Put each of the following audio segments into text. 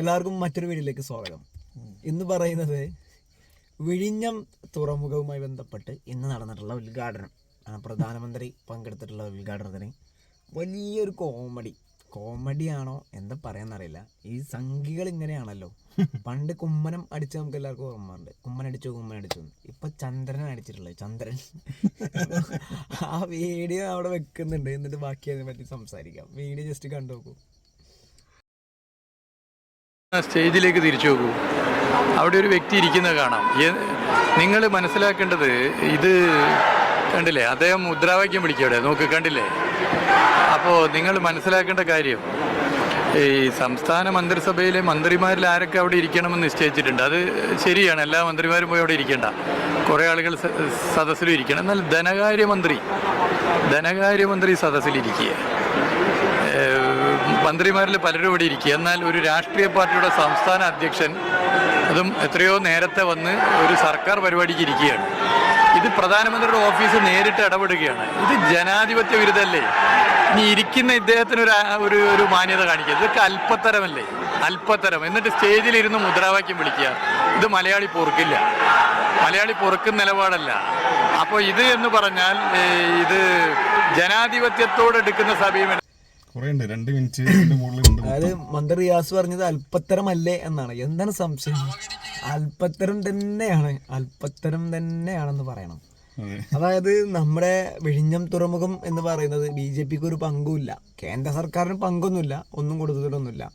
എല്ലാവർക്കും മറ്റൊരു വീഡിയോയിലേക്ക് സ്വാഗതം. ഇന്ന് പറയുന്നത് വിഴിഞ്ഞം തുറമുഖവുമായി ബന്ധപ്പെട്ട് ഇന്ന് നടന്നിട്ടുള്ള ഉദ്ഘാടനം. പ്രധാനമന്ത്രി പങ്കെടുത്തിട്ടുള്ള ഉദ്ഘാടനത്തിന് വലിയൊരു കോമഡി. കോമഡിയാണോ എന്താ പറയാന്നറിയില്ല. ഈ സംഖികൾ ഇങ്ങനെയാണല്ലോ. പണ്ട് കുമ്മനം അടിച്ച് നമുക്ക് എല്ലാവർക്കും ഓർമ്മയുണ്ട് കുമ്മൻ അടിച്ചു കുമ്മൻ അടിച്ചു. ഇപ്പൊ ചന്ദ്രൻ അടിച്ചിട്ടുള്ളത്. ചന്ദ്രൻ. ആ വീഡിയോ അവിടെ വെക്കുന്നുണ്ട്. എന്നിട്ട് ബാക്കി അതിനെ പറ്റി സംസാരിക്കാം. വീഡിയോ ജസ്റ്റ് കണ്ടു നോക്കൂ. സ്റ്റേജിലേക്ക് തിരിച്ചു നോക്കൂ. അവിടെ ഒരു വ്യക്തി ഇരിക്കുന്നത് കാണാം. നിങ്ങൾ മനസ്സിലാക്കേണ്ടത് ഇത് കണ്ടില്ലേ? അദ്ദേഹം മുദ്രാവാക്യം വിളിക്കവിടെ നോക്ക് കണ്ടില്ലേ? അപ്പോൾ നിങ്ങൾ മനസ്സിലാക്കേണ്ട കാര്യം ഈ സംസ്ഥാന മന്ത്രിസഭയിലെ മന്ത്രിമാരിൽ ആരൊക്കെ അവിടെ ഇരിക്കണമെന്ന് നിശ്ചയിച്ചിട്ടുണ്ട്. അത് ശരിയാണ്. എല്ലാ മന്ത്രിമാരും പോയി അവിടെ ഇരിക്കേണ്ട. കുറേ ആളുകൾ സദസ്സിലും ഇരിക്കണം. എന്നാൽ ധനകാര്യമന്ത്രി ധനകാര്യമന്ത്രി സദസ്സിലിരിക്കുക മന്ത്രിമാരിൽ പലരും ഇവിടെ ഇരിക്കുക. എന്നാൽ ഒരു രാഷ്ട്രീയ പാർട്ടിയുടെ സംസ്ഥാന അധ്യക്ഷൻ അതും എത്രയോ നേരത്തെ വന്ന് ഒരു സർക്കാർ പരിപാടിക്ക് ഇരിക്കുകയാണ്. ഇത് പ്രധാനമന്ത്രിയുടെ ഓഫീസ് നേരിട്ട് ഇടപെടുകയാണ്. ഇത് ജനാധിപത്യ വിരുദ്ധല്ലേ? ഇനി ഇരിക്കുന്ന ഇദ്ദേഹത്തിന് ഒരു ഒരു ഒരു മാന്യത കാണിക്കുക. ഇതൊക്കെ അല്പത്തരമല്ലേ? അല്പത്തരം. എന്നിട്ട് സ്റ്റേജിലിരുന്ന് മുദ്രാവാക്യം വിളിക്കുക. ഇത് മലയാളി പൊറുക്കില്ല. മലയാളി പൊറുക്കുന്ന നിലപാടല്ല. അപ്പോൾ ഇത് എന്ന് പറഞ്ഞാൽ ഇത് ജനാധിപത്യത്തോട് എടുക്കുന്ന സമീപനം കുറേ ഉണ്ട് രണ്ട് മിനിറ്റ് അതായത് മന്ത്രി റിയാസ് പറഞ്ഞത് അല്പത്തരമല്ലേ എന്നാണ്. എന്താണ് സംശയം? അല്പത്തരം തന്നെയാണ്. അല്പത്തരം തന്നെയാണെന്ന് പറയണം. അതെ. അതായത് നമ്മുടെ വിഴിഞ്ഞം തുറമുഖം എന്ന് പറയുന്നത് ബി ജെ പിക്ക് ഒരു പങ്കുമില്ല. കേന്ദ്ര സർക്കാരിന് പങ്കൊന്നുമില്ല. ഒന്നും കൊടുത്തിട്ടൊന്നുമില്ല.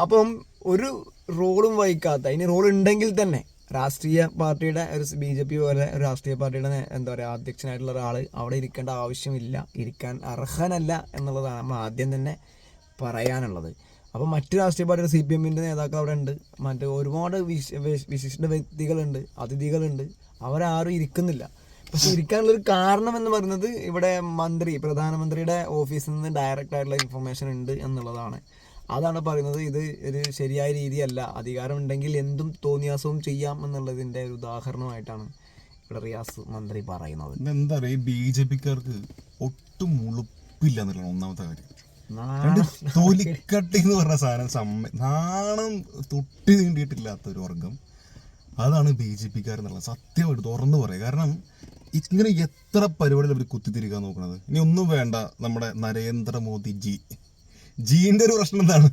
അപ്പം ഒരു റോളും വഹിക്കാത്ത ഇനി റോൾ ഉണ്ടെങ്കിൽ തന്നെ രാഷ്ട്രീയ പാർട്ടിയുടെ ഒരു ബി ജെ പി പോലെ ഒരു രാഷ്ട്രീയ പാർട്ടിയുടെ എന്താ പറയുക അധ്യക്ഷനായിട്ടുള്ള ഒരാൾ അവിടെ ഇരിക്കേണ്ട ആവശ്യമില്ല. ഇരിക്കാൻ അർഹനല്ല എന്നുള്ളതാണ് നമ്മൾ ആദ്യം തന്നെ പറയാനുള്ളത്. അപ്പോൾ മറ്റു രാഷ്ട്രീയ പാർട്ടിയുടെ സി പി എമ്മിന്റെ നേതാക്കൾ അവിടെ ഉണ്ട്. മറ്റ് ഒരുപാട് വിശ- വിശ- വിശിഷ്ട വ്യക്തികളുണ്ട് അതിഥികളുണ്ട്. അവരാരും ഇരിക്കുന്നില്ല. പക്ഷെ ഇരിക്കാനുള്ളൊരു കാരണം എന്ന് പറയുന്നത് ഇവിടെ മന്ത്രി പ്രധാനമന്ത്രിയുടെ ഓഫീസിൽ നിന്ന് ഡയറക്റ്റ് ആയിട്ടുള്ള ഇൻഫർമേഷൻ ഉണ്ട് എന്നുള്ളതാണ്. അതാണ് പറയുന്നത്. ഇത് ഒരു ശരിയായ രീതിയല്ല. അധികാരം ഉണ്ടെങ്കിൽ എന്തും തോന്നിയാസവും ചെയ്യാം എന്നുള്ളതിന്റെ ഒരു ഉദാഹരണമായിട്ടാണ് ഇവിടെ റിയാസ് മന്ത്രി പറയുന്നത്. എന്താ പറയുക ബി ജെ പിക്കാർക്ക് ഒട്ടും മുളുപ്പില്ല എന്നുള്ള ഒന്നാമത്തെ കാര്യം. തൊലിക്കട്ടി എന്ന് പറഞ്ഞ സാധനം സമ്മ നാണം തൊട്ടി നീണ്ടിയിട്ടില്ലാത്ത ഒരു വർഗം. അതാണ് ബി ജെ പിക്കാരെന്നുള്ളത് സത്യമായിട്ട് തുറന്നു പറയാം. കാരണം ഇങ്ങനെ എത്ര പരിപാടികൾ അവർ കുത്തിത്തിരിക്കാൻ നോക്കണത്? ഇനി ഒന്നും വേണ്ട നമ്മുടെ നരേന്ദ്രമോദി ജി ജീന്റെ ഒരു പ്രശ്നം എന്താണ്?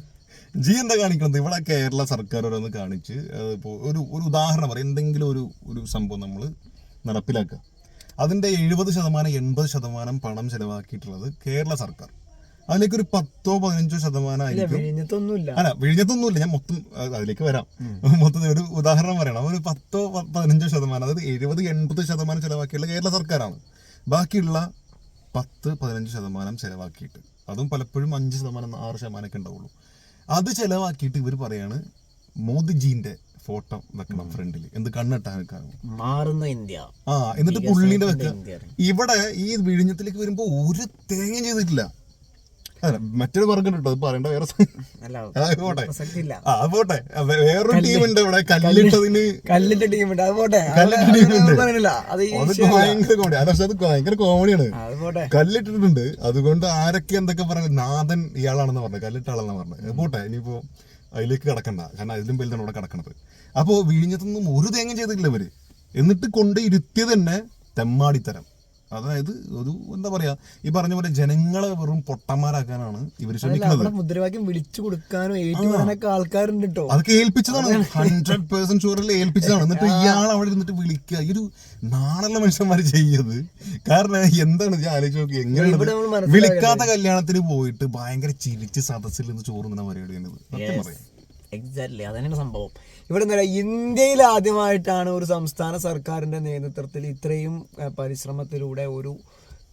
ജി എന്താ കാണിക്കുന്നത് ഇവിടെ കേരള സർക്കാർ ഓരോന്ന് കാണിച്ച് ഇപ്പോൾ ഒരു ഒരു ഉദാഹരണം പറയും. എന്തെങ്കിലും ഒരു ഒരു സംഭവം നമ്മൾ നടപ്പിലാക്കുക. അതിന്റെ എഴുപത് ശതമാനം എൺപത് ശതമാനം പണം ചെലവാക്കിയിട്ടുള്ളത് കേരള സർക്കാർ. അതിലേക്ക് ഒരു പത്തോ പതിനഞ്ചോ ശതമാനം വിഴിഞ്ഞത്തൊന്നുമില്ല. അല്ല വിഴിഞ്ഞത്തൊന്നുമില്ല. ഞാൻ മൊത്തം അതിലേക്ക് വരാം. മൊത്തം ഒരു ഉദാഹരണം പറയണം. ഒരു പത്തോ പതിനഞ്ചോ ശതമാനം അതായത് എഴുപത് എൺപത് ശതമാനം ചെലവാക്കിയുള്ള കേരള സർക്കാരാണ്. ബാക്കിയുള്ള പത്ത് പതിനഞ്ച് ശതമാനം ചെലവാക്കിയിട്ട്. അതും പലപ്പോഴും അഞ്ച് ശതമാനം ആറ് ശതമാനമൊക്കെ ഉണ്ടാവുള്ളൂ. അത് ചിലവാക്കിയിട്ട് ഇവർ പറയാണ് മോദിജീന്റെ ഫോട്ടോ വെക്കണം ഫ്രണ്ടിൽ എന്ത് കണ്ണിട്ടാൻ വെക്കാനും. മാറുന്ന ഇന്ത്യ. ആ എന്നിട്ട് പുള്ളിന്റെ വെക്കാം ഇവിടെ ഈ വിഴിഞ്ഞത്തിലേക്ക് വരുമ്പോ ഒരു തേങ്ങ ചെയ്തിട്ടില്ല. മറ്റൊരു വർഗം കേട്ടോ അത് പറയണ്ട വേറെ പോട്ടെ. ആ പോട്ടെ. വേറൊരു ടീമുണ്ട് ഇവിടെ കല്ലിട്ടതിന് കല്ലിന്റെ ടീമുണ്ട് അത് പോട്ടെ. ഭയങ്കര കോമഡി അത് പക്ഷെ അത് ഭയങ്കര കോമഡിയാണ് കല്ലിട്ടിട്ടുണ്ട്. അതുകൊണ്ട് ആരൊക്കെ എന്തൊക്കെ പറഞ്ഞു നാഥൻ ഇയാളാണെന്ന് പറഞ്ഞു കല്ലിട്ട ആളെന്ന് പറഞ്ഞു പോട്ടെ ഇനിയിപ്പോ അതിലേക്ക് കിടക്കണ്ട. കാരണം അതിലും വലുതാണ് ഇവിടെ കിടക്കണത്. അപ്പോ വിഴിഞ്ഞത്തൊന്നും ഒരു തേങ്ങ ചെയ്തിട്ടില്ല ഇവർ. എന്നിട്ട് കൊണ്ട് ഇരുത്തിയത് തന്നെ തെമ്മാടിത്തരം. അതായത് ഒരു എന്താ പറയാ ഈ പറഞ്ഞ പോലെ ജനങ്ങളെ വെറും പൊട്ടന്മാരാക്കാനാണ് ഇവർ ശ്രമിക്കുന്നത്. മുദ്രാവാക്യം വിളിച്ചു കൊടുക്കാനും ഏറ്റവും ആൾക്കാരുണ്ട് കേട്ടോ അതൊക്കെ ഏൽപ്പിച്ചതാണ്. Hundred percent ഷുവറിൽ ഏൽപ്പിച്ചതാണ്. എന്നിട്ട് ഇയാൾ അവിടെ ഇരുന്നിട്ട് വിളിക്കുക. ഈ ഒരു നാണുള്ള മനുഷ്യന്മാര് ചെയ്യത് കാരണം എന്താണ്? ഞാൻ ആലോചിച്ച് നോക്കി. എങ്ങനെയാണ് വിളിക്കാത്ത കല്യാണത്തിന് പോയിട്ട് ഭയങ്കര ചിരിച്ച് സദസ്സിൽ നിന്ന് ചോറ് നിന്ന പരിപാടിയാണ് സത്യം പറയാം. എക്സാക്ട്ലി അതന്നെയാണ് സംഭവം. ഇവിടെ എന്താ പറയുക ഇന്ത്യയിൽ ആദ്യമായിട്ടാണ് ഒരു സംസ്ഥാന സർക്കാരിന്റെ നേതൃത്വത്തിൽ ഇത്രയും പരിശ്രമത്തിലൂടെ ഒരു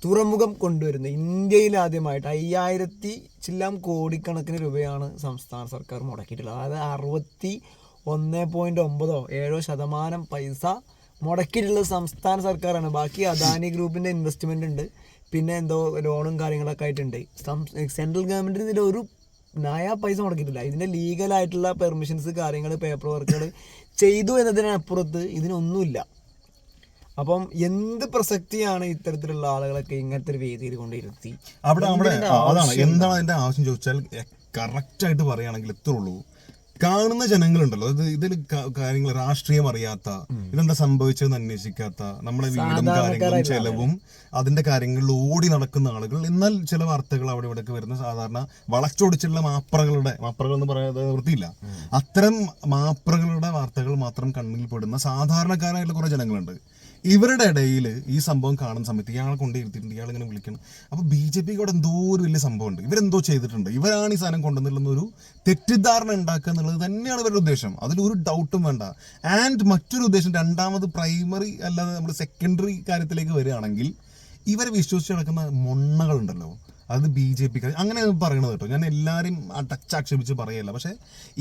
തുറമുഖം കൊണ്ടുവരുന്നത്. ഇന്ത്യയിൽ ആദ്യമായിട്ട് അയ്യായിരത്തി ചില്ലാം കോടിക്കണക്കിന് രൂപയാണ് സംസ്ഥാന സർക്കാർ മുടക്കിയിട്ടുള്ളത്. അതായത് അറുപത്തി ഒന്ന് പോയിന്റ് ഒമ്പതോ ഏഴോ ശതമാനം പൈസ മുടക്കിയിട്ടുള്ളത് സംസ്ഥാന സർക്കാരാണ്. ബാക്കി അദാനി ഗ്രൂപ്പിന്റെ ഇൻവെസ്റ്റ്മെന്റ് ഉണ്ട്. പിന്നെ എന്തോ ലോണും കാര്യങ്ങളൊക്കെ ആയിട്ടുണ്ട്. സെൻട്രൽ ഗവൺമെന്റിന്റെ ഒരു നയാ പൈസ മുടക്കിയിട്ടില്ല. ഇതിന്റെ ലീഗലായിട്ടുള്ള പെർമിഷൻസ് കാര്യങ്ങൾ പേപ്പർ വർക്കുകൾ ചെയ്തു എന്നതിനപ്പുറത്ത് ഇതിനൊന്നുമില്ല. അപ്പം എന്ത് പ്രസക്തിയാണ് ഇത്തരത്തിലുള്ള ആളുകളൊക്കെ ഇങ്ങനത്തെ ഒരു വേദിയിൽ കൊണ്ടിരുത്തി? അവിടെ അവിടെ അതാണ്. എന്താണ് അതിന്റെ ആവശ്യം ചോദിച്ചാൽ കറക്റ്റ് ആയിട്ട് പറയുകയാണെങ്കിൽ എത്ര ഉള്ളൂ. കാണുന്ന ജനങ്ങളുണ്ടല്ലോ. അത് ഇതിൽ കാര്യങ്ങൾ രാഷ്ട്രീയം അറിയാത്ത ഇതെന്താ സംഭവിച്ചതെന്ന് അന്വേഷിക്കാത്ത നമ്മളെ വീടും കാര്യങ്ങളും ചെലവും അതിന്റെ കാര്യങ്ങളിൽ ഓടി നടക്കുന്ന ആളുകൾ. എന്നാൽ ചില വാർത്തകൾ അവിടെ ഇവിടെയൊക്കെ വരുന്ന സാധാരണ വളച്ചൊടിച്ചുള്ള മാപ്രകളുടെ മാപ്രകൾ എന്ന് പറയാതെ വൃത്തിയില്ല. അത്തരം മാപ്രകളുടെ വാർത്തകൾ മാത്രം കണ്ണിൽ പെടുന്ന സാധാരണക്കാരായിട്ടുള്ള കുറെ ജനങ്ങളുണ്ട്. ഇവരുടെ ഇടയിൽ ഈ സംഭവം കാണുന്ന സമയത്ത് ഇയാളെ കൊണ്ടിരുത്തിയിട്ടുണ്ട് ഇയാൾ ഇങ്ങനെ വിളിക്കണം. അപ്പോൾ ബി ജെ പിക്ക് അവിടെ എന്തോ ഒരു വലിയ സംഭവമുണ്ട്. ഇവരെന്തോ ചെയ്തിട്ടുണ്ട്. ഇവരാണ് ഈ സാധനം കൊണ്ടുവന്നില്ലെന്നൊരു തെറ്റിദ്ധാരണ ഉണ്ടാക്കുക എന്നുള്ളത് തന്നെയാണ് ഇവരുടെ ഉദ്ദേശം. അതിലൊരു ഡൗട്ടും വേണ്ട. ആൻഡ് മറ്റൊരു ഉദ്ദേശം രണ്ടാമത് പ്രൈമറി അല്ലാതെ നമ്മൾ സെക്കൻഡറി കാര്യത്തിലേക്ക് വരികയാണെങ്കിൽ ഇവരെ വിശ്വസിച്ച് നടക്കുന്ന മൊണ്ണകളുണ്ടല്ലോ. അത് ബി ജെ പി അങ്ങനെ പറയണത് കേട്ടോ. ഞാൻ എല്ലാവരെയും അടച്ചാക്ഷേപിച്ച് പറയല്ല. പക്ഷേ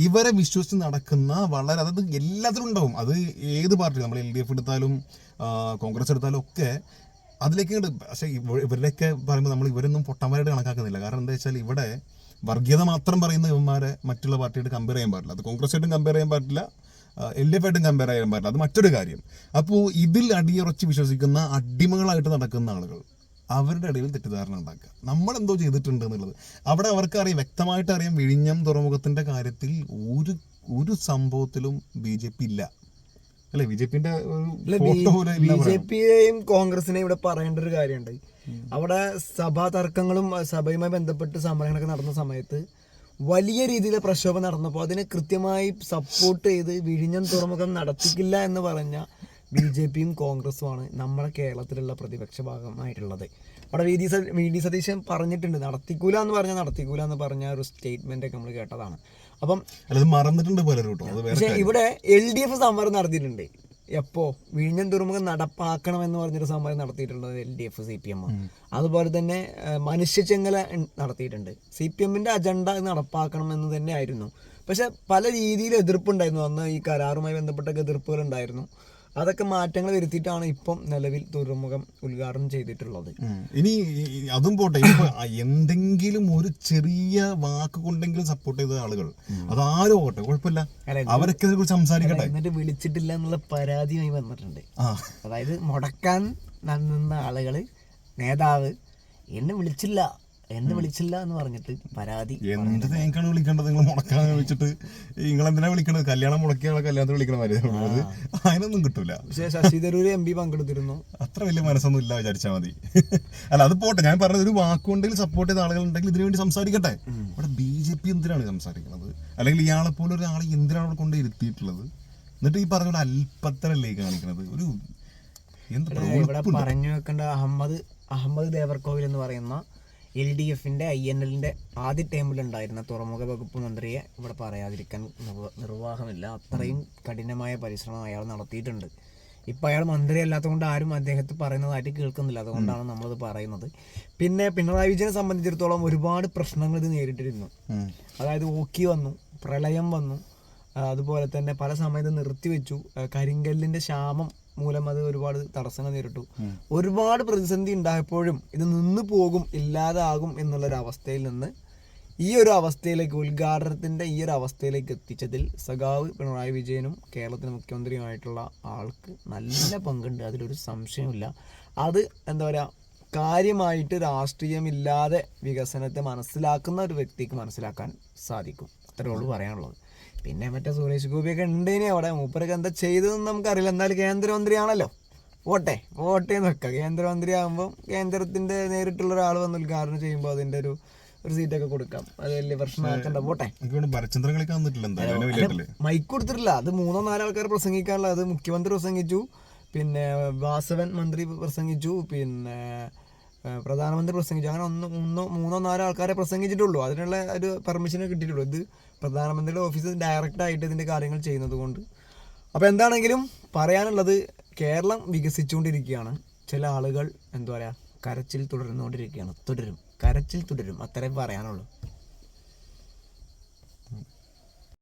ഇവരെ വിശ്വസിച്ച് നടക്കുന്ന വളരെ അതായത് എല്ലാത്തിലും ഉണ്ടാവും. അത് ഏത് പാർട്ടി നമ്മൾ എൽ ഡി എഫ് എടുത്താലും കോൺഗ്രസ് എടുത്താലും ഒക്കെ അതിലേക്ക് പക്ഷേ ഇവരുടെയൊക്കെ പറയുമ്പോൾ നമ്മൾ ഇവരൊന്നും പൊട്ടന്മാരായിട്ട് കണക്കാക്കുന്നില്ല. കാരണം എന്താ വെച്ചാൽ ഇവിടെ വർഗീയത മാത്രം പറയുന്ന ഇവന്മാരെ മറ്റുള്ള പാർട്ടിയായിട്ട് കമ്പയർ ചെയ്യാൻ പാടില്ല. അത് കോൺഗ്രസ്സായിട്ടും കമ്പയർ ചെയ്യാൻ പാടില്ല എൽ ഡി എഫ് ആയിട്ടും കമ്പയർ ചെയ്യാൻ പാടില്ല. അത് മറ്റൊരു കാര്യം. അപ്പോൾ ഇതിൽ അടിയുറച്ച് വിശ്വസിക്കുന്ന അടിമകളായിട്ട് നടക്കുന്ന ആളുകൾ അവരുടെ ഇടയിൽ തെറ്റിദ്ധാരണ ഉണ്ടാക്കുക. നമ്മൾ എന്തോ ചെയ്തിട്ടുണ്ട് എന്നുള്ളത് അവിടെ അവർക്ക് അറിയാം വ്യക്തമായിട്ട് അറിയാം വിഴിഞ്ഞം തുറമുഖത്തിന്റെ കാര്യത്തിൽ ഒരു ഒരു സംഭവത്തിലും ബി ജെ പി ഇല്ല. അല്ലെ? ബി ജെ പിന്റെ ബി ജെ പിയെയും കോൺഗ്രസിനെയും ഇവിടെ പറയേണ്ട ഒരു കാര്യമുണ്ട്. അവിടെ സഭാ തർക്കങ്ങളും സഭയുമായി ബന്ധപ്പെട്ട് സമരങ്ങളൊക്കെ നടന്ന സമയത്ത് വലിയ രീതിയിലെ പ്രക്ഷോഭം നടന്നപ്പോൾ അതിനെ കൃത്യമായി സപ്പോർട്ട് ചെയ്ത് വിഴിഞ്ഞം തുറമുഖം നടത്തിക്കില്ല എന്ന് പറഞ്ഞ ബി ജെ പിയും കോൺഗ്രസുമാണ് നമ്മുടെ കേരളത്തിലുള്ള പ്രതിപക്ഷ ഭാഗമായിട്ടുള്ളത് അവിടെ വി. ഡി. സ വി. ഡി. സതീശൻ പറഞ്ഞിട്ടുണ്ട് നടത്തിക്കൂല എന്ന് പറഞ്ഞാൽ നടത്തിക്കൂല എന്ന് പറഞ്ഞ ഒരു സ്റ്റേറ്റ്മെന്റ് ഒക്കെ നമ്മൾ കേട്ടതാണ്. അപ്പം മറന്നിട്ടുണ്ട് പക്ഷേ ഇവിടെ എൽ ഡി എഫ് സമരം നടത്തിയിട്ടുണ്ട്. എപ്പോ? വിഴിഞ്ഞം തുറമുഖം നടപ്പാക്കണം എന്ന് പറഞ്ഞൊരു സമരം നടത്തിയിട്ടുള്ളത് L D F C P M അതുപോലെ തന്നെ മനുഷ്യ ചെങ്ങല നടത്തിയിട്ടുണ്ട്. സി പി എമ്മിന്റെ അജണ്ട നടപ്പാക്കണം എന്ന് തന്നെ ആയിരുന്നു പക്ഷെ പല രീതിയിൽ എതിർപ്പുണ്ടായിരുന്നു. അന്ന് ഈ കരാറുമായി ബന്ധപ്പെട്ടൊക്കെ എതിർപ്പുകൾ ഉണ്ടായിരുന്നു. അതൊക്കെ മാറ്റങ്ങൾ വരുത്തിയിട്ടാണ് ഇപ്പം നിലവിൽ തുറമുഖം ഉദ്ഘാടനം ചെയ്തിട്ടുള്ളത്. ഇനി അതും പോട്ടെ. ഇപ്പൊ എന്തെങ്കിലും ഒരു ചെറിയ വാക്ക് കൊണ്ടെങ്കിലും സപ്പോർട്ട് ചെയ്ത ആളുകൾ അതാരും പോട്ടെ കുഴപ്പമില്ല. അവരൊക്കെ ഇതിനെ കുറിച്ച് സംസാരിക്കട്ടെ. എന്നിട്ട് വിളിച്ചിട്ടില്ല എന്നുള്ള പരാതിയുമായി വന്നിട്ടുണ്ട്. അതായത് മുടക്കാൻ നിന്ന ആളുകൾ നേതാവ് എന്നെ വിളിച്ചില്ല. എന്നെ വിളിച്ചില്ല എന്ന് പറഞ്ഞിട്ട് പരാതി എന്ത് തേക്കാണ് വിളിക്കേണ്ടത്? നിങ്ങൾ മുടക്കാൻ വെച്ചിട്ട് നിങ്ങൾ എന്തിനാ വിളിക്കണത്? കല്യാണം മുടക്കിയാണ് കല്യാണത്തിന് വിളിക്കണ മര്യാദ അതിനൊന്നും കിട്ടൂല. പക്ഷേ ശശി തരൂർ എം പി പങ്കെടുത്തിരുന്നു. അത്ര വലിയ മനസ്സൊന്നും ഇല്ല വിചാരിച്ചാൽ മതി. അല്ല അത് പോട്ടെ. ഞാൻ പറഞ്ഞത് ഒരു വാക്കുണ്ടെങ്കിൽ സപ്പോർട്ട് ചെയ്ത ആളുകൾ ഉണ്ടെങ്കിൽ ഇതിനു വേണ്ടി സംസാരിക്കട്ടെ. ഇവിടെ ബി ജെ പി എന്തിനാണ് സംസാരിക്കുന്നത് അല്ലെങ്കിൽ ഇയാളെ പോലെ ഒരാളെ എന്തിനാണ് അവിടെ കൊണ്ട് ഇരുത്തിയിട്ടുള്ളത്? എന്നിട്ട് ഈ പറഞ്ഞ പോലെ അല്പത്തരല്ലേ കാണിക്കുന്നത് ഒരു എന്ത് പറഞ്ഞു വെക്കേണ്ട അഹമ്മദ് അഹമ്മദ് ദേവർകോവിൽ എന്ന് പറയുന്ന എൽ ഡി എഫിന്റെ ഐ എൻ എല്ലിന്റെ ആദ്യ ടൈമിലുണ്ടായിരുന്ന തുറമുഖ വകുപ്പ് മന്ത്രിയെ ഇവിടെ പറയാതിരിക്കാൻ നിർവ- നിർവാഹമില്ല. അത്രയും കഠിനമായ പരിശ്രമം അയാൾ നടത്തിയിട്ടുണ്ട്. ഇപ്പം അയാൾ മന്ത്രി അല്ലാത്തതുകൊണ്ട് ആരും അദ്ദേഹത്തെ പറയുന്നതായിട്ട് കേൾക്കുന്നില്ല. അതുകൊണ്ടാണ് നമ്മളത് പറയുന്നത്. പിന്നെ പിണറായി വിജയനെ സംബന്ധിച്ചിടത്തോളം ഒരുപാട് പ്രശ്നങ്ങൾ ഇത് നേരിട്ടിരുന്നു. അതായത് ഓക്കി വന്നു പ്രളയം വന്നു അതുപോലെ തന്നെ പല സമയത്ത് നിർത്തിവെച്ചു. കരിങ്കല്ലിന്റെ ക്ഷാമം മൂലം അത് ഒരുപാട് തടസ്സങ്ങൾ നേരിട്ടു. ഒരുപാട് പ്രതിസന്ധി ഉണ്ടായപ്പോഴും ഇത് നിന്ന് പോകും ഇല്ലാതാകും എന്നുള്ളൊരു അവസ്ഥയിൽ നിന്ന് ഈ ഒരു അവസ്ഥയിലേക്ക് ഉദ്ഘാടനത്തിന്റെ ഈ ഒരു അവസ്ഥയിലേക്ക് എത്തിച്ചതിൽ സഖാവ് പിണറായി വിജയനും കേരളത്തിന്റെ മുഖ്യമന്ത്രിയുമായിട്ടുള്ള ആൾക്ക് നല്ല പങ്കുണ്ട്. അതിലൊരു സംശയമില്ല അത് എന്താ പറയുക കാര്യമായിട്ട് രാഷ്ട്രീയമില്ലാതെ വികസനത്തെ മനസ്സിലാക്കുന്ന ഒരു വ്യക്തിക്ക് മനസ്സിലാക്കാൻ സാധിക്കും. അത്രേ ഉള്ളൂ പറയാനുള്ളത്. പിന്നെ മറ്റേ സുരേഷ് ഗോപിയൊക്കെ ഉണ്ടേനെ അവിടെ. മൂപ്പരൊക്കെ എന്താ ചെയ്തതെന്ന് നമുക്കറിയില്ല. എന്തായാലും കേന്ദ്രമന്ത്രിയാണല്ലോ. വോട്ടെ വോട്ടെ എന്ന് വെക്കാം. കേന്ദ്രമന്ത്രി ആകുമ്പോൾ കേന്ദ്രത്തിന്റെ നേരിട്ടുള്ള ഒരാൾ വന്ന് ഉദ്ഘാടനം ചെയ്യുമ്പോൾ അതിന്റെ ഒരു ഒരു സീറ്റൊക്കെ കൊടുക്കാം. അത് വലിയ പ്രശ്നമാക്കണ്ട. പോട്ടെ. മൈക്ക് കൊടുത്തിട്ടില്ല. അത് മൂന്നോ നാലോ ആൾക്കാർ പ്രസംഗിക്കാനുള്ള അത് മുഖ്യമന്ത്രി പ്രസംഗിച്ചു. പിന്നെ വാസവൻ മന്ത്രി പ്രസംഗിച്ചു. പിന്നെ പ്രധാനമന്ത്രി പ്രസംഗിച്ചു. അങ്ങനെ ഒന്ന് മൂന്നോ മൂന്നോ നാലോ ആൾക്കാരെ പ്രസംഗിച്ചിട്ടുള്ളൂ. അതിനുള്ള ഒരു പെർമിഷനെ കിട്ടിയിട്ടുള്ളൂ. ഇത് പ്രധാനമന്ത്രിയുടെ ഓഫീസ് ഡയറക്റ്റായിട്ട് ഇതിന്റെ കാര്യങ്ങൾ ചെയ്യുന്നത് കൊണ്ട്. അപ്പോൾ എന്താണെങ്കിലും പറയാനുള്ളത് കേരളം വികസിച്ചുകൊണ്ടിരിക്കുകയാണ്. ചില ആളുകൾ എന്താ പറയുക കരച്ചിൽ തുടർന്നുകൊണ്ടിരിക്കുകയാണ് തുടരും. കരച്ചിൽ തുടരും. അത്രയും പറയാനുള്ളൂ.